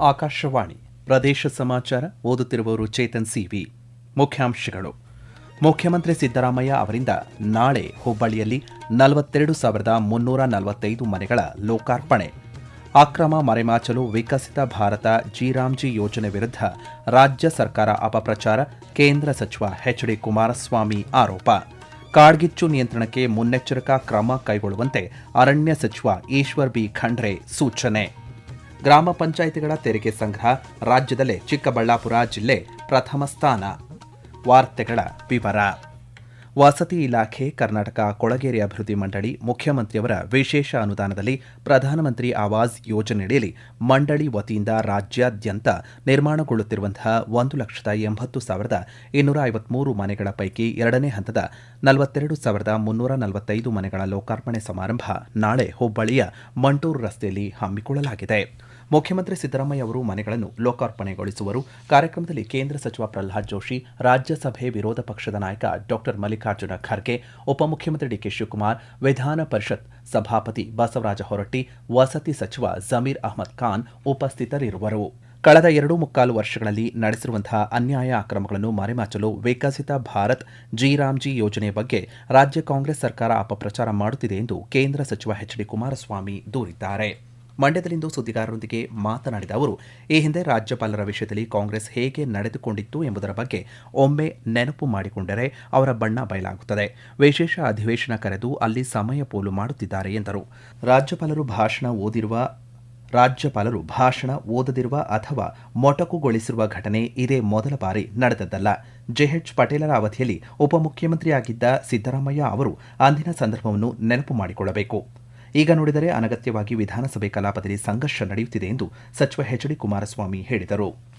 ಆಕಾಶವಾಣಿ ಪ್ರದೇಶ ಸಮಾಚಾರ ಓದುತ್ತಿರುವವರು ಚೇತನ್ ಸಿವಿ. ಮುಖ್ಯಾಂಶಗಳು. ಮುಖ್ಯಮಂತ್ರಿ ಸಿದ್ದರಾಮಯ್ಯ ಅವರಿಂದ ನಾಳೆ ಹುಬ್ಬಳ್ಳಿಯಲ್ಲಿ ನಲವತ್ತೆರಡು ಸಾವಿರದ ಮುನ್ನೂರ ನಲವತ್ತೈದು ಮನೆಗಳ ಲೋಕಾರ್ಪಣೆ. ಅಕ್ರಮ ಮರೆಮಾಚಲು ವಿಕಸಿತ ಭಾರತ ಜಿರಾಮ್ಜಿ ಯೋಜನೆ ವಿರುದ್ಧ ರಾಜ್ಯ ಸರ್ಕಾರ ಅಪಪ್ರಚಾರ, ಕೇಂದ್ರ ಸಚಿವ ಎಚ್ ಡಿ ಕುಮಾರಸ್ವಾಮಿ ಆರೋಪ. ಕಾಡ್ಗಿಚ್ಚು ನಿಯಂತ್ರಣಕ್ಕೆ ಮುನ್ನೆಚ್ಚರಿಕಾ ಕ್ರಮ ಕೈಗೊಳ್ಳುವಂತೆ ಅರಣ್ಯ ಸಚಿವ ಈಶ್ವರ್ ಬಿ. ಖಂಡ್ರೆ ಸೂಚನೆ. ಗ್ರಾಮ ಪಂಚಾಯಿತಿಗಳ ತೆರಿಗೆ ಸಂಗ್ರಹ, ರಾಜ್ಯದಲ್ಲೇ ಚಿಕ್ಕಬಳ್ಳಾಪುರ ಜಿಲ್ಲೆ ಪ್ರಥಮ ಸ್ಥಾನ. ವಾರ್ತೆಗಳ ವಿವರ. ವಸತಿ ಇಲಾಖೆ, ಕರ್ನಾಟಕ ಕೊಳಗೇರಿ ಅಭಿವೃದ್ಧಿ ಮಂಡಳಿ, ಮುಖ್ಯಮಂತ್ರಿಯವರ ವಿಶೇಷ ಅನುದಾನದಲ್ಲಿ ಪ್ರಧಾನಮಂತ್ರಿ ಆವಾಸ್ ಯೋಜನೆಯಡಿಯಲ್ಲಿ ಮಂಡಳಿ ವತಿಯಿಂದ ರಾಜ್ಯಾದ್ಯಂತ ನಿರ್ಮಾಣಗೊಳ್ಳುತ್ತಿರುವಂತಹ ಒಂದು ಲಕ್ಷದ ಎಂಬತ್ತು ಸಾವಿರದ ಇನ್ನೂರ ಐವತ್ಮೂರು ಮನೆಗಳ ಪೈಕಿ ಎರಡನೇ ಹಂತದ ನಲವತ್ತೆರಡು ಸಾವಿರದ ಮುನ್ನೂರ ನಲವತ್ತೈದು ಮನೆಗಳ ಲೋಕಾರ್ಪಣೆ ಸಮಾರಂಭ ನಾಳೆ ಹುಬ್ಬಳ್ಳಿಯ ಮಂಟೂರು ರಸ್ತೆಯಲ್ಲಿ ಹಮ್ಮಿಕೊಳ್ಳಲಾಗಿದೆ. ಮುಖ್ಯಮಂತ್ರಿ ಸಿದ್ದರಾಮಯ್ಯ ಅವರು ಮನೆಗಳನ್ನು ಲೋಕಾರ್ಪಣೆಗೊಳಿಸುವರು. ಕಾರ್ಯಕ್ರಮದಲ್ಲಿ ಕೇಂದ್ರ ಸಚಿವ ಪ್ರಹ್ಲಾದ್ ಜೋಶಿ, ರಾಜ್ಯಸಭೆ ವಿರೋಧ ಪಕ್ಷದ ನಾಯಕ ಡಾಕ್ಟರ್ ಮಲ್ಲಿಕಾರ್ಜುನ ಖರ್ಗೆ, ಉಪಮುಖ್ಯಮಂತ್ರಿ ಡಿಕೆ ಶಿವಕುಮಾರ್, ವಿಧಾನ ಪರಿಷತ್ ಸಭಾಪತಿ ಬಸವರಾಜ ಹೊರಟ್ಟಿ, ವಸತಿ ಸಚಿವ ಜಮೀರ್ ಅಹ್ಮದ್ ಖಾನ್ ಉಪಸ್ಥಿತರಿರುವರು. ಕಳೆದ ಎರಡು ಮುಕ್ಕಾಲು ವರ್ಷಗಳಲ್ಲಿ ನಡೆಸಿರುವಂತಹ ಅನ್ಯಾಯ ಅಕ್ರಮಗಳನ್ನು ಮರೆಮಾಚಲು ವಿಕಸಿತ ಭಾರತ್ ಜಿರಾಮ್ಜಿ ಯೋಜನೆ ಬಗ್ಗೆ ರಾಜ್ಯ ಕಾಂಗ್ರೆಸ್ ಸರ್ಕಾರ ಅಪಪ್ರಚಾರ ಮಾಡುತ್ತಿದೆ ಎಂದು ಕೇಂದ್ರ ಸಚಿವ ಎಚ್ ಡಿ ಕುಮಾರಸ್ವಾಮಿ ದೂರಿದ್ದಾರೆ. ಮಂಡ್ಯದಲ್ಲಿಂದು ಸುದ್ದಿಗಾರರೊಂದಿಗೆ ಮಾತನಾಡಿದ ಅವರು, ಈ ಹಿಂದೆ ರಾಜ್ಯಪಾಲರ ವಿಷಯದಲ್ಲಿ ಕಾಂಗ್ರೆಸ್ ಹೇಗೆ ನಡೆದುಕೊಂಡಿತ್ತು ಎಂಬುದರ ಬಗ್ಗೆ ಒಮ್ಮೆ ನೆನಪು ಮಾಡಿಕೊಂಡರೆ ಅವರ ಬಣ್ಣ ಬಯಲಾಗುತ್ತದೆ. ವಿಶೇಷ ಅಧಿವೇಶನ ಕರೆದು ಅಲ್ಲಿ ಸಮಯ ಪೋಲು ಮಾಡುತ್ತಿದ್ದಾರೆ ಎಂದರು. ರಾಜ್ಯಪಾಲರು ಭಾಷಣ ಓದಿರುವ, ರಾಜ್ಯಪಾಲರು ಭಾಷಣ ಓದದಿರುವ ಅಥವಾ ಮೊಟಕುಗೊಳಿಸಿರುವ ಘಟನೆ ಇದೇ ಮೊದಲ ಬಾರಿ ನಡೆದದ್ದಲ್ಲ. ಜೆಎಚ್ ಪಟೇಲರ ಅವಧಿಯಲ್ಲಿ ಉಪಮುಖ್ಯಮಂತ್ರಿಯಾಗಿದ್ದ ಸಿದ್ದರಾಮಯ್ಯ ಅವರು ಅಂದಿನ ಸಂದರ್ಭವನ್ನು ನೆನಪು ಮಾಡಿಕೊಳ್ಳಬೇಕು. ಈಗ ನೋಡಿದರೆ ಅನಗತ್ಯವಾಗಿ ವಿಧಾನಸಭೆ ಕಲಾಪದಲ್ಲಿ ಸಂಘರ್ಷ ನಡೆಯುತ್ತಿದೆ ಎಂದು ಸಚಿವ ಎಚ್ ಡಿ ಕುಮಾರಸ್ವಾಮಿ ಹೇಳಿದರು.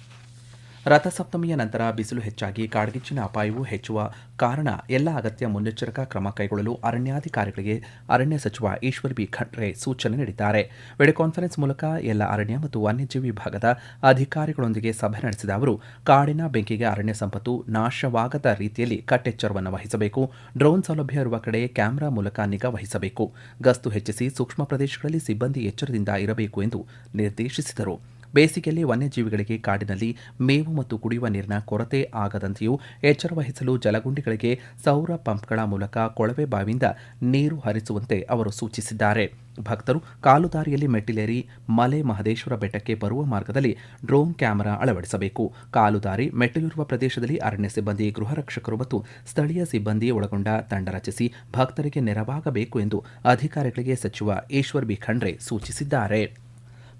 ರಥಸಪ್ತಮಿಯ ನಂತರ ಬಿಸಿಲು ಹೆಚ್ಚಾಗಿ ಕಾಡ್ಗಿಚ್ಚಿನ ಅಪಾಯವು ಹೆಚ್ಚುವ ಕಾರಣ ಎಲ್ಲ ಅಗತ್ಯ ಮುನ್ನೆಚ್ಚರಿಕಾ ಕ್ರಮ ಕೈಗೊಳ್ಳಲು ಅರಣ್ಯಾಧಿಕಾರಿಗಳಿಗೆ ಅರಣ್ಯ ಸಚಿವ ಈಶ್ವರ್ ಬಿ ಖಂಡ್ರೆ ಸೂಚನೆ ನೀಡಿದ್ದಾರೆ. ವಿಡಿಯೋ ಕಾನ್ಫರೆನ್ಸ್ ಮೂಲಕ ಎಲ್ಲ ಅರಣ್ಯ ಮತ್ತು ವನ್ಯಜೀವಿ ವಿಭಾಗದ ಅಧಿಕಾರಿಗಳೊಂದಿಗೆ ಸಭೆ ನಡೆಸಿದ ಅವರು, ಕಾಡಿನ ಬೆಂಕಿಗೆ ಅರಣ್ಯ ಸಂಪತ್ತು ನಾಶವಾಗದ ರೀತಿಯಲ್ಲಿ ಕಟ್ಟೆಚ್ಚರವನ್ನು ವಹಿಸಬೇಕು. ಡ್ರೋನ್ ಸೌಲಭ್ಯ ಇರುವ ಕಡೆ ಕ್ಯಾಮೆರಾ ಮೂಲಕ ನಿಗಾ ವಹಿಸಬೇಕು. ಗಸ್ತು ಹೆಚ್ಚಿಸಿ ಸೂಕ್ಷ್ಮ ಪ್ರದೇಶಗಳಲ್ಲಿ ಸಿಬ್ಬಂದಿ ಎಚ್ಚರದಿಂದ ಇರಬೇಕು ಎಂದು ನಿರ್ದೇಶಿಸಿದರು. ಬೇಸಿಗೆಯಲ್ಲಿ ವನ್ಯಜೀವಿಗಳಿಗೆ ಕಾಡಿನಲ್ಲಿ ಮೇವು ಮತ್ತು ಕುಡಿಯುವ ನೀರಿನ ಕೊರತೆ ಆಗದಂತೆಯೂ ಎಚ್ಚರ ವಹಿಸಲು ಜಲಗುಂಡಿಗಳಿಗೆ ಸೌರ ಪಂಪ್ಗಳ ಮೂಲಕ ಕೊಳವೆ ಬಾವಿಯಿಂದ ನೀರು ಹರಿಸುವಂತೆ ಅವರು ಸೂಚಿಸಿದ್ದಾರೆ. ಭಕ್ತರು ಕಾಲುದಾರಿಯಲ್ಲಿ ಮೆಟ್ಟಿಲೇರಿ ಮಲೆ ಮಹದೇಶ್ವರ ಬೆಟ್ಟಕ್ಕೆ ಬರುವ ಮಾರ್ಗದಲ್ಲಿ ಡ್ರೋನ್ ಕ್ಯಾಮೆರಾ ಅಳವಡಿಸಬೇಕು. ಕಾಲುದಾರಿ ಮೆಟ್ಟಿಲಿರುವ ಪ್ರದೇಶದಲ್ಲಿ ಅರಣ್ಯ ಸಿಬ್ಬಂದಿ, ಗೃಹ ರಕ್ಷಕರು ಮತ್ತು ಸ್ಥಳೀಯ ಸಿಬ್ಬಂದಿ ಒಳಗೊಂಡ ತಂಡ ರಚಿಸಿ ಭಕ್ತರಿಗೆ ನೆರವಾಗಬೇಕು ಎಂದು ಅಧಿಕಾರಿಗಳಿಗೆ ಸಚಿವ ಈಶ್ವರ್ ಬಿ ಖಂಡ್ರೆ ಸೂಚಿಸಿದ್ದಾರೆ.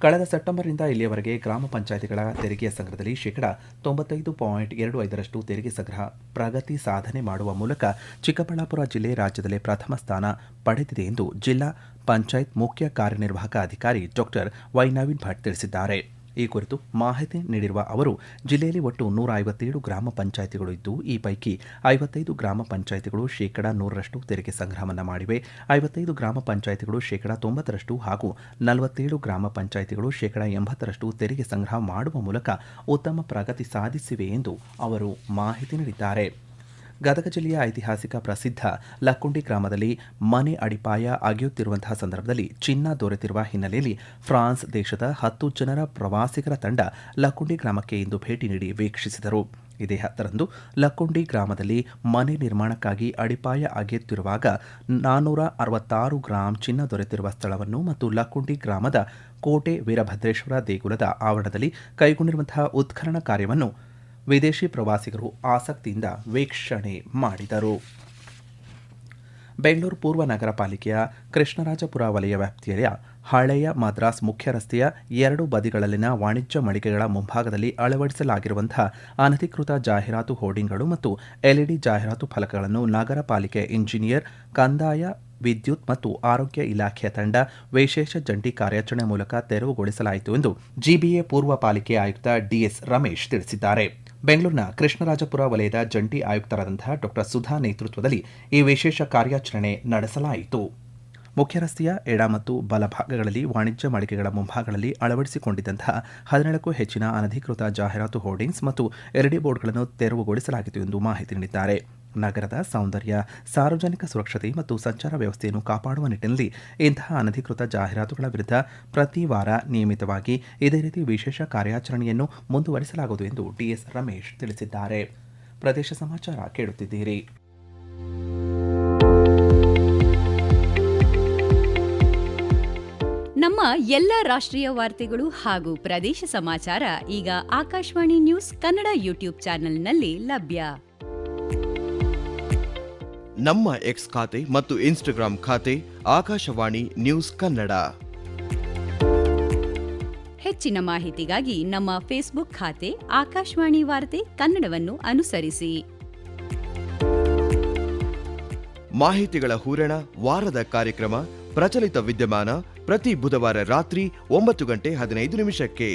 ಕಳೆದ ಸೆಪ್ಟೆಂಬರ್ನಿಂದ ಇಲ್ಲಿಯವರೆಗೆ ಗ್ರಾಮ ಪಂಚಾಯಿತಿಗಳ ತೆರಿಗೆ ಸಂಗ್ರಹದಲ್ಲಿ ಶೇಕಡಾ ತೊಂಬತ್ತೈದು ಪಾಯಿಂಟ್ ಎರಡು ಐದರಷ್ಟು ತೆರಿಗೆ ಸಂಗ್ರಹ ಪ್ರಗತಿ ಸಾಧನೆ ಮಾಡುವ ಮೂಲಕ ಚಿಕ್ಕಬಳ್ಳಾಪುರ ಜಿಲ್ಲೆ ರಾಜ್ಯದಲ್ಲೇ ಪ್ರಥಮ ಸ್ಥಾನ ಪಡೆದಿದೆ ಎಂದು ಜಿಲ್ಲಾ ಪಂಚಾಯತ್ ಮುಖ್ಯ ಕಾರ್ಯನಿರ್ವಾಹಕ ಅಧಿಕಾರಿ ಡಾಕ್ಟರ್ ವೈ ನವೀನ್ ಭಟ್ ತಿಳಿಸಿದ್ದಾರೆ. ಈ ಕುರಿತು ಮಾಹಿತಿ ನೀಡಿರುವ ಅವರು, ಜಿಲ್ಲೆಯಲ್ಲಿ ಒಟ್ಟು ನೂರ ಐವತ್ತೇಳು ಗ್ರಾಮ ಪಂಚಾಯಿತಿಗಳು ಇದ್ದು, ಈ ಪೈಕಿ ಐವತ್ತೈದು ಗ್ರಾಮ ಪಂಚಾಯಿತಿಗಳು ಶೇಕಡಾ ನೂರರಷ್ಟು ತೆರಿಗೆ ಸಂಗ್ರಹವನ್ನು ಮಾಡಿವೆ. ಐವತ್ತೈದು ಗ್ರಾಮ ಪಂಚಾಯಿತಿಗಳು ಶೇಕಡಾ ತೊಂಬತ್ತರಷ್ಟು ಹಾಗೂ ನಲವತ್ತೇಳು ಗ್ರಾಮ ಪಂಚಾಯಿತಿಗಳು ಶೇಕಡಾ ಎಂಬತ್ತರಷ್ಟು ತೆರಿಗೆ ಸಂಗ್ರಹ ಮಾಡುವ ಮೂಲಕ ಉತ್ತಮ ಪ್ರಗತಿ ಸಾಧಿಸಿವೆ ಎಂದು ಅವರು ಮಾಹಿತಿ ನೀಡಿದ್ದಾರೆ. ಗದಗ ಜಿಲ್ಲೆಯ ಐತಿಹಾಸಿಕ ಪ್ರಸಿದ್ಧ ಲಕ್ಕುಂಡಿ ಗ್ರಾಮದಲ್ಲಿ ಮನೆ ಅಡಿಪಾಯ ಅಗೆಯುತ್ತಿರುವಂತಹ ಸಂದರ್ಭದಲ್ಲಿ ಚಿನ್ನ ದೊರೆತಿರುವ ಹಿನ್ನೆಲೆಯಲ್ಲಿ ಫ್ರಾನ್ಸ್ ದೇಶದ ಹತ್ತು ಜನರ ಪ್ರವಾಸಿಗರ ತಂಡ ಲಕ್ಕುಂಡಿ ಗ್ರಾಮಕ್ಕೆ ಇಂದು ಭೇಟಿ ನೀಡಿ ವೀಕ್ಷಿಸಿದರು. ಇದೇ ಹತ್ತರಂದು ಲಕ್ಕುಂಡಿ ಗ್ರಾಮದಲ್ಲಿ ಮನೆ ನಿರ್ಮಾಣಕ್ಕಾಗಿ ಅಡಿಪಾಯ ಅಗೆಯುತ್ತಿರುವಾಗ ನಾನ್ನೂರ ಅರವತ್ತಾರು ಗ್ರಾಂ ಚಿನ್ನ ದೊರೆತಿರುವ ಸ್ಥಳವನ್ನು ಮತ್ತು ಲಕ್ಕುಂಡಿ ಗ್ರಾಮದ ಕೋಟೆ ವೀರಭದ್ರೇಶ್ವರ ದೇಗುಲದ ಆವರಣದಲ್ಲಿ ಕೈಗೊಂಡಿರುವಂತಹ ಉತ್ಖನನ ಕಾರ್ಯವನ್ನು ವಿದೇಶಿ ಪ್ರವಾಸಿಗರು ಆಸಕ್ತಿಯಿಂದ ವೀಕ್ಷಣೆ ಮಾಡಿದರು. ಬೆಂಗಳೂರು ಪೂರ್ವ ನಗರ ಪಾಲಿಕೆಯ ಕೃಷ್ಣರಾಜಪುರ ವಲಯ ವ್ಯಾಪ್ತಿಯ ಹಳೆಯ ಮದ್ರಾಸ್ ಮುಖ್ಯ ರಸ್ತೆಯ ಎರಡು ಬದಿಗಳಲ್ಲಿನ ವಾಣಿಜ್ಯ ಮಳಿಗೆಗಳ ಮುಂಭಾಗದಲ್ಲಿ ಅಳವಡಿಸಲಾಗಿರುವಂತಹ ಅನಧಿಕೃತ ಜಾಹೀರಾತು ಹೋರ್ಡಿಂಗ್ಗಳು ಮತ್ತು ಎಲ್ಇಡಿ ಜಾಹೀರಾತು ಫಲಕಗಳನ್ನು ನಗರ ಪಾಲಿಕೆ ಇಂಜಿನಿಯರ್, ಕಂದಾಯ, ವಿದ್ಯುತ್ ಮತ್ತು ಆರೋಗ್ಯ ಇಲಾಖೆಯ ತಂಡ ವಿಶೇಷ ಜಂಟಿ ಕಾರ್ಯಾಚರಣೆ ಮೂಲಕ ತೆರವುಗೊಳಿಸಲಾಯಿತು ಎಂದು ಜಿಬಿಎ ಪೂರ್ವ ಪಾಲಿಕೆ ಆಯುಕ್ತ ಡಿಎಸ್ ರಮೇಶ್ ತಿಳಿಸಿದ್ದಾರೆ. ಬೆಂಗಳೂರಿನ ಕೃಷ್ಣರಾಜಪುರ ವಲಯದ ಜಂಟಿ ಆಯುಕ್ತರಾದಂತಹ ಡಾ ಸುಧಾ ನೇತೃತ್ವದಲ್ಲಿ ಈ ವಿಶೇಷ ಕಾರ್ಯಾಚರಣೆ ನಡೆಸಲಾಯಿತು. ಮುಖ್ಯ ರಸ್ತೆಯ ಎಡ ಮತ್ತು ಬಲಭಾಗಗಳಲ್ಲಿ ವಾಣಿಜ್ಯ ಮಳಿಗೆಗಳ ಮುಂಭಾಗಗಳಲ್ಲಿ ಅಳವಡಿಸಿಕೊಂಡಿದ್ದಂತಹ ಹದಿನೇಳಕ್ಕೂ ಹೆಚ್ಚಿನ ಅನಧಿಕೃತ ಜಾಹೀರಾತು ಹೋರ್ಡಿಂಗ್ಸ್ ಮತ್ತು ಎರಡೇ ಬೋರ್ಡ್ಗಳನ್ನು ತೆರವುಗೊಳಿಸಲಾಗಿತ್ತು ಎಂದು ಮಾಹಿತಿ ನೀಡಿದ್ದಾರೆ. ನಗರದ ಸೌಂದರ್ಯ, ಸಾರ್ವಜನಿಕ ಸುರಕ್ಷತೆ ಮತ್ತು ಸಂಚಾರ ವ್ಯವಸ್ಥೆಯನ್ನು ಕಾಪಾಡುವ ನಿಟ್ಟಿನಲ್ಲಿ ಇಂತಹ ಅನಧಿಕೃತ ಜಾಹೀರಾತುಗಳ ವಿರುದ್ಧ ಪ್ರತಿ ವಾರ ನಿಯಮಿತವಾಗಿ ಇದೇ ರೀತಿ ವಿಶೇಷ ಕಾರ್ಯಾಚರಣೆಯನ್ನು ಮುಂದುವರಿಸಲಾಗುವುದು ಎಂದು ಡಿಎಸ್ ರಮೇಶ್ ತಿಳಿಸಿದ್ದಾರೆ. ಪ್ರದೇಶ ಸಮಾಚಾರ ಕೇಳುತ್ತಿದ್ದೀರಿ. ನಮ್ಮ ಎಲ್ಲ ರಾಷ್ಟ್ರೀಯ ವಾರ್ತೆಗಳು ಹಾಗೂ ಪ್ರದೇಶ ಸಮಾಚಾರ ಈಗ ಆಕಾಶವಾಣಿ ನ್ಯೂಸ್ ಕನ್ನಡ ಯೂಟ್ಯೂಬ್ ಚಾನೆಲ್ನಲ್ಲಿ ಲಭ್ಯ. ನಮ್ಮ ಎಕ್ಸ್ ಖಾತೆ ಮತ್ತು ಇನ್ಸ್ಟಾಗ್ರಾಮ್ ಖಾತೆ ಆಕಾಶವಾಣಿ ನ್ಯೂಸ್ ಕನ್ನಡ. ಹೆಚ್ಚಿನ ಮಾಹಿತಿಗಾಗಿ ನಮ್ಮ ಫೇಸ್ಬುಕ್ ಖಾತೆ ಆಕಾಶವಾಣಿ ವಾರ್ತೆ ಕನ್ನಡವನ್ನು ಅನುಸರಿಸಿ. ಮಾಹಿತಿಗಳ ಹೂರಣ ವಾರದ ಕಾರ್ಯಕ್ರಮ ಪ್ರಚಲಿತ ವಿದ್ಯಮಾನ ಪ್ರತಿ ಬುಧವಾರ ರಾತ್ರಿ ಒಂಬತ್ತು ಗಂಟೆ ಹದಿನೈದು ನಿಮಿಷಕ್ಕೆ.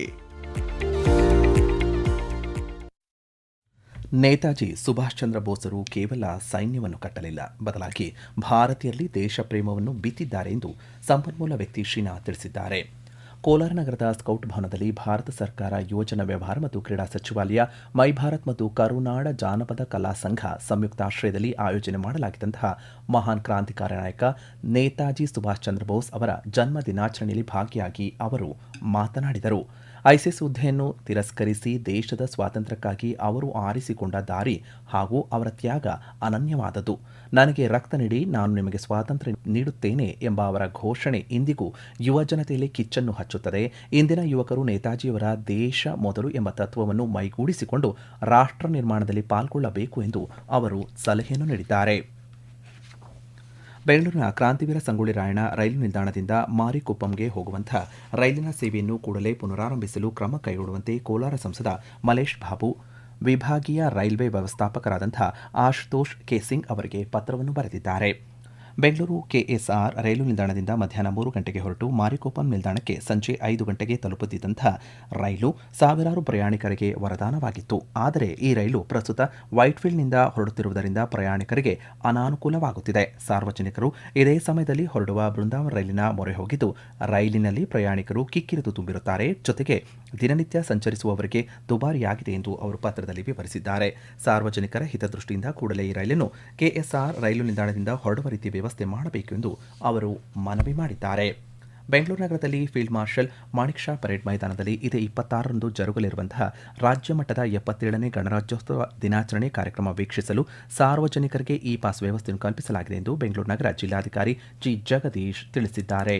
ನೇತಾಜಿ ಸುಭಾಷ್ ಚಂದ್ರ ಬೋಸರು ಕೇವಲ ಸೈನ್ಯವನ್ನು ಕಟ್ಟಲಿಲ್ಲ. ಬದಲಾಗಿ ಭಾರತೀಯರಲ್ಲಿ ದೇಶ ಪ್ರೇಮವನ್ನು ಬಿತ್ತಿದ್ದಾರೆ ಎಂದು ಸಂಪನ್ಮೂಲ ವ್ಯಕ್ತಿ ಶ್ರೀನಾಥ್ ತಿಳಿಸಿದ್ದಾರೆ. ಕೋಲಾರ ನಗರದ ಸ್ಕೌಟ್ ಭವನದಲ್ಲಿ ಭಾರತ ಸರ್ಕಾರ ಯೋಜನಾ ವ್ಯವಹಾರ ಮತ್ತು ಕ್ರೀಡಾ ಸಚಿವಾಲಯ, ಮೈ ಭಾರತ್ ಮತ್ತು ಕರುನಾಡ ಜಾನಪದ ಕಲಾ ಸಂಘ ಸಂಯುಕ್ತಾಶ್ರಯದಲ್ಲಿ ಆಯೋಜನೆ ಮಾಡಲಾಗಿದ್ದಂತಹ ಮಹಾನ್ ಕ್ರಾಂತಿಕಾರಿ ನಾಯಕ ನೇತಾಜಿ ಸುಭಾಷ್ ಚಂದ್ರ ಬೋಸ್ ಅವರ ಜನ್ಮ ದಿನಾಚರಣೆಯಲ್ಲಿ ಭಾಗಿಯಾಗಿ ಅವರು ಮಾತನಾಡಿದರು. ಐಸಿಸ್ ಹುದ್ದೆಯನ್ನು ತಿರಸ್ಕರಿಸಿ ದೇಶದ ಸ್ವಾತಂತ್ರ್ಯಕ್ಕಾಗಿ ಅವರು ಆರಿಸಿಕೊಂಡ ದಾರಿ ಹಾಗೂ ಅವರ ತ್ಯಾಗ ಅನನ್ಯವಾದದ್ದು. ನನಗೆ ರಕ್ತ ನೀಡಿ ನಾನು ನಿಮಗೆ ಸ್ವಾತಂತ್ರ್ಯ ನೀಡುತ್ತೇನೆ ಎಂಬ ಅವರ ಘೋಷಣೆ ಇಂದಿಗೂ ಯುವ ಜನತೆಯಲ್ಲಿ ಕಿಚ್ಚನ್ನು ಹಚ್ಚುತ್ತದೆ. ಇಂದಿನ ಯುವಕರು ನೇತಾಜಿಯವರ ದೇಶ ಮೊದಲು ಎಂಬ ತತ್ವವನ್ನು ಮೈಗೂಡಿಸಿಕೊಂಡು ರಾಷ್ಟ್ರ ನಿರ್ಮಾಣದಲ್ಲಿ ಪಾಲ್ಗೊಳ್ಳಬೇಕು ಎಂದು ಅವರು ಸಲಹೆಯನ್ನು ನೀಡಿದ್ದಾರೆ. ಬೆಂಗಳೂರಿನ ಕ್ರಾಂತಿವೀರ ಸಂಗೊಳ್ಳಿ ರಾಯಣ್ಣ ರೈಲು ನಿಲ್ದಾಣದಿಂದ ಮಾರಿಕೊಪ್ಪಂಗೆ ಹೋಗುವಂತಹ ರೈಲಿನ ಸೇವೆಯನ್ನು ಕೂಡಲೇ ಪುನರಾರಂಭಿಸಲು ಕ್ರಮ ಕೈಗೊಳ್ಳುವಂತೆ ಕೋಲಾರ ಸಂಸದ ಮಲೇಶ್ ಬಾಬು, ವಿಭಾಗೀಯ ರೈಲ್ವೆ ವ್ಯವಸ್ಥಾಪಕರಾದಂಥ ಆಶುತೋಷ್ ಕೆ ಸಿಂಗ್ ಅವರಿಗೆ ಪತ್ರವನ್ನು ಬರೆದಿದ್ದಾರೆ. ಬೆಂಗಳೂರು ಕೆಎಸ್ಆರ್ ರೈಲು ನಿಲ್ದಾಣದಿಂದ ಮಧ್ಯಾಹ್ನ ಮೂರು ಗಂಟೆಗೆ ಹೊರಟು ಮಾರಿಕೋಪಂ ನಿಲ್ದಾಣಕ್ಕೆ ಸಂಜೆ ಐದು ಗಂಟೆಗೆ ತಲುಪುತ್ತಿದ್ದಂಥ ರೈಲು ಸಾವಿರಾರು ಪ್ರಯಾಣಿಕರಿಗೆ ವರದಾನವಾಗಿತ್ತು. ಆದರೆ ಈ ರೈಲು ಪ್ರಸ್ತುತ ವೈಟ್ಫೀಲ್ಡ್ನಿಂದ ಹೊರಡುತ್ತಿರುವುದರಿಂದ ಪ್ರಯಾಣಿಕರಿಗೆ ಅನಾನುಕೂಲವಾಗುತ್ತಿದೆ. ಸಾರ್ವಜನಿಕರು ಇದೇ ಸಮಯದಲ್ಲಿ ಹೊರಡುವ ಬೃಂದಾವನ ರೈಲಿನ ಮೊರೆ ಹೋಗಿದ್ದು, ರೈಲಿನಲ್ಲಿ ಪ್ರಯಾಣಿಕರು ಕಿಕ್ಕಿರಿದು ತುಂಬಿರುತ್ತಾರೆ. ಜೊತೆಗೆ ದಿನನಿತ್ಯ ಸಂಚರಿಸುವವರಿಗೆ ದುಬಾರಿಯಾಗಿದೆ ಎಂದು ಅವರು ಪತ್ರದಲ್ಲಿ ವಿವರಿಸಿದ್ದಾರೆ. ಸಾರ್ವಜನಿಕರ ಹಿತದೃಷ್ಟಿಯಿಂದ ಕೂಡಲೇ ಈ ರೈಲನ್ನು ಕೆಎಸ್ಆರ್ ರೈಲು ನಿಲ್ದಾಣದಿಂದ ಹೊರಡುವ ರೀತಿ ವ್ಯವಸ್ಥೆ ಮಾಡಬೇಕೆಂದು ಅವರು ಮನವಿ ಮಾಡಿದ್ದಾರೆ. ಬೆಂಗಳೂರು ನಗರದಲ್ಲಿ field marshal Manik Shaw parade ಮೈದಾನದಲ್ಲಿ ಇದೇ ಇಪ್ಪತ್ತಾರರಂದು ಜರುಗಲಿರುವಂತಹ ರಾಜ್ಯ ಮಟ್ಟದ ಎಪ್ಪತ್ತೇಳನೇ ಗಣರಾಜ್ಯೋತ್ಸವ ದಿನಾಚರಣೆ ಕಾರ್ಯಕ್ರಮ ವೀಕ್ಷಿಸಲು ಸಾರ್ವಜನಿಕರಿಗೆ ಇ ಪಾಸ್ ವ್ಯವಸ್ಥೆಯನ್ನು ಕಲ್ಪಿಸಲಾಗಿದೆ ಎಂದು ಬೆಂಗಳೂರು ನಗರ ಜಿಲ್ಲಾಧಿಕಾರಿ ಜಿ ಜಗದೀಶ್ ತಿಳಿಸಿದ್ದಾರೆ.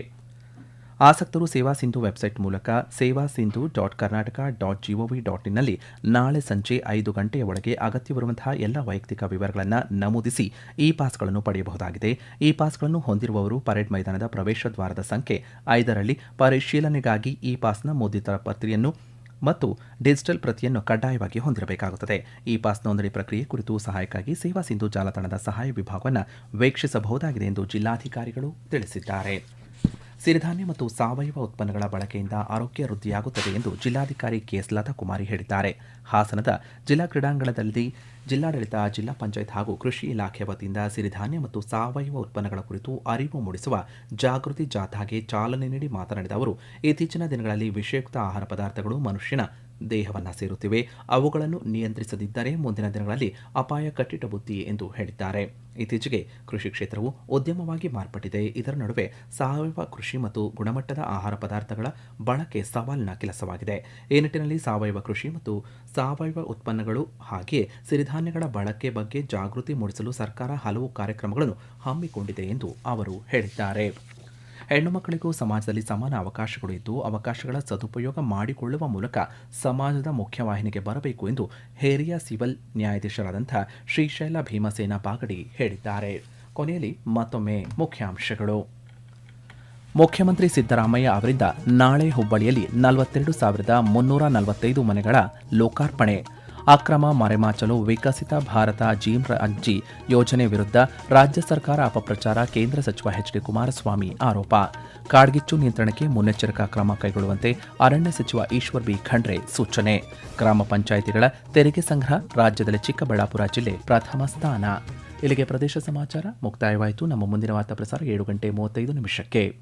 ಆಸಕ್ತರು ಸೇವಾ ಸಿಂಧು ವೆಬ್ಸೈಟ್ ಮೂಲಕ Seva Sindhu dot Karnataka dot GOV dot ಇನ್ನಲ್ಲಿ ನಾಳೆ ಸಂಜೆ ಐದು ಗಂಟೆಯ ಒಳಗೆ ಅಗತ್ಯವಿರುವಂತಹ ಎಲ್ಲ ವೈಯಕ್ತಿಕ ವಿವರಗಳನ್ನು ನಮೂದಿಸಿ ಇ ಪಾಸ್ಗಳನ್ನು ಪಡೆಯಬಹುದಾಗಿದೆ. ಇ ಪಾಸ್ಗಳನ್ನು ಹೊಂದಿರುವವರು ಪರೇಡ್ ಮೈದಾನದ ಪ್ರವೇಶ ದ್ವಾರದ ಸಂಖ್ಯೆ ಐದರಲ್ಲಿ ಪರಿಶೀಲನೆಗಾಗಿ ಇ ಪಾಸ್ನ ಮುದ್ರಿತ ಪತ್ರಿಯನ್ನು ಮತ್ತು ಡಿಜಿಟಲ್ ಪ್ರತಿಯನ್ನು ಕಡ್ಡಾಯವಾಗಿ ಹೊಂದಿರಬೇಕಾಗುತ್ತದೆ. ಈ ಪಾಸ್ ನೋಂದಣಿ ಪ್ರಕ್ರಿಯೆ ಕುರಿತು ಸಹಾಯಕ್ಕಾಗಿ ಸೇವಾ ಸಿಂಧು ಜಾಲತಾಣದ ಸಹಾಯ ವಿಭಾಗವನ್ನು ವೀಕ್ಷಿಸಬಹುದಾಗಿದೆ ಎಂದು ಜಿಲ್ಲಾಧಿಕಾರಿಗಳು ತಿಳಿಸಿದ್ದಾರೆ. ಸಿರಿಧಾನ್ಯ ಮತ್ತು ಸಾವಯವ ಉತ್ಪನ್ನಗಳ ಬಳಕೆಯಿಂದ ಆರೋಗ್ಯ ವೃದ್ಧಿಯಾಗುತ್ತದೆ ಎಂದು ಜಿಲ್ಲಾಧಿಕಾರಿ ಕೆಎಸ್ ಲತಾ ಕುಮಾರಿ ಹೇಳಿದ್ದಾರೆ. ಹಾಸನದ ಜಿಲ್ಲಾ ಕ್ರೀಡಾಂಗಣದಲ್ಲಿ ಜಿಲ್ಲಾಡಳಿತ, ಜಿಲ್ಲಾ ಪಂಚಾಯತ್ ಹಾಗೂ ಕೃಷಿ ಇಲಾಖೆ ವತಿಯಿಂದ ಸಿರಿಧಾನ್ಯ ಮತ್ತು ಸಾವಯವ ಉತ್ಪನ್ನಗಳ ಕುರಿತು ಅರಿವು ಮೂಡಿಸುವ ಜಾಗೃತಿ ಜಾಥಾಗೆ ಚಾಲನೆ ನೀಡಿ ಮಾತನಾಡಿದ ಅವರು, ಇತ್ತೀಚಿನ ದಿನಗಳಲ್ಲಿ ವಿಷಯುಕ್ತ ಆಹಾರ ಪದಾರ್ಥಗಳು ಮನುಷ್ಯನ ದೇಹವನ್ನು ಸೇರುತ್ತಿವೆ. ಅವುಗಳನ್ನು ನಿಯಂತ್ರಿಸದಿದ್ದರೆ ಮುಂದಿನ ದಿನಗಳಲ್ಲಿ ಅಪಾಯ ಕಟ್ಟಿಟ್ಟ ಬುದ್ಧಿ ಎಂದು ಹೇಳಿದ್ದಾರೆ. ಇತ್ತೀಚೆಗೆ ಕೃಷಿ ಕ್ಷೇತ್ರವು ಉದ್ಯಮವಾಗಿ ಮಾರ್ಪಟ್ಟಿದೆ. ಇದರ ನಡುವೆ ಸಾವಯವ ಕೃಷಿ ಮತ್ತು ಗುಣಮಟ್ಟದ ಆಹಾರ ಪದಾರ್ಥಗಳ ಬಳಕೆ ಸವಾಲಿನ ಕೆಲಸವಾಗಿದೆ. ಈ ನಿಟ್ಟಿನಲ್ಲಿ ಸಾವಯವ ಕೃಷಿ ಮತ್ತು ಸಾವಯವ ಉತ್ಪನ್ನಗಳು ಹಾಗೆಯೇ ಸಿರಿಧಾನ್ಯಗಳ ಬಳಕೆ ಬಗ್ಗೆ ಜಾಗೃತಿ ಮೂಡಿಸಲು ಸರ್ಕಾರ ಹಲವು ಕಾರ್ಯಕ್ರಮಗಳನ್ನು ಹಮ್ಮಿಕೊಂಡಿದೆ ಎಂದು ಅವರು ಹೇಳಿದ್ದಾರೆ. ಹೆಣ್ಣು ಮಕ್ಕಳಿಗೂ ಸಮಾಜದಲ್ಲಿ ಸಮಾನ ಅವಕಾಶಗಳು ಇದ್ದು, ಅವಕಾಶಗಳ ಸದುಪಯೋಗ ಮಾಡಿಕೊಳ್ಳುವ ಮೂಲಕ ಸಮಾಜದ ಮುಖ್ಯವಾಹಿನಿಗೆ ಬರಬೇಕು ಎಂದು ಹಿರಿಯ ಸಿವಿಲ್ ನ್ಯಾಯಾಧೀಶರಾದಂಥ ಶ್ರೀಶೈಲ ಭೀಮಸೇನ ಬಾಗಡಿ ಹೇಳಿದ್ದಾರೆ. ಕೊನೆಯಲ್ಲಿ ಮತ್ತೊಮ್ಮೆ ಮುಖ್ಯಾಂಶಗಳು. ಮುಖ್ಯಮಂತ್ರಿ ಸಿದ್ದರಾಮಯ್ಯ ಅವರಿಂದ ನಾಳೆ ಹುಬ್ಬಳ್ಳಿಯಲ್ಲಿ ನಲವತ್ತೆರಡು ಸಾವಿರದ ಮುನ್ನೂರ ನಲವತ್ತೈದು ಮನೆಗಳ ಲೋಕಾರ್ಪಣೆ. ಅಕ್ರಮ ಮರೆಮಾಚಲು ವಿಕಸಿತ ಭಾರತ ಜೀಮ್ ಅಜ್ಜಿ ಯೋಜನೆ ವಿರುದ್ಧ ರಾಜ್ಯ ಸರ್ಕಾರ ಅಪಪ್ರಚಾರ, ಕೇಂದ್ರ ಸಚಿವ ಎಚ್ ಡಿ ಕುಮಾರಸ್ವಾಮಿ ಆರೋಪ. ಕಾಡ್ಗಿಚ್ಚು ನಿಯಂತ್ರಣಕ್ಕೆ ಮುನ್ನೆಚ್ಚರಿಕಾ ಕ್ರಮ ಕೈಗೊಳ್ಳುವಂತೆ ಅರಣ್ಯ ಸಚಿವ ಈಶ್ವರ್ ಬಿ. ಖಂಡ್ರೆ ಸೂಚನೆ. ಗ್ರಾಮ ಪಂಚಾಯಿತಿಗಳ ತೆರಿಗೆ ಸಂಗ್ರಹ ರಾಜ್ಯದಲ್ಲಿ ಚಿಕ್ಕಬಳ್ಳಾಪುರ ಜಿಲ್ಲೆ ಪ್ರಥಮ ಸ್ಥಾನ. ಇಲ್ಲಿಗೆ ಪ್ರದೇಶ ಸಮಾಚಾರ ಮುಕ್ತಾಯವಾಯಿತು. ನಮ್ಮ ಮುಂದಿನ ವಾರ್ತಾ ಪ್ರಸಾರ ಏಳು ಗಂಟೆ ಮೂವತ್ತೈದು ನಿಮಿಷಕ್ಕೆ.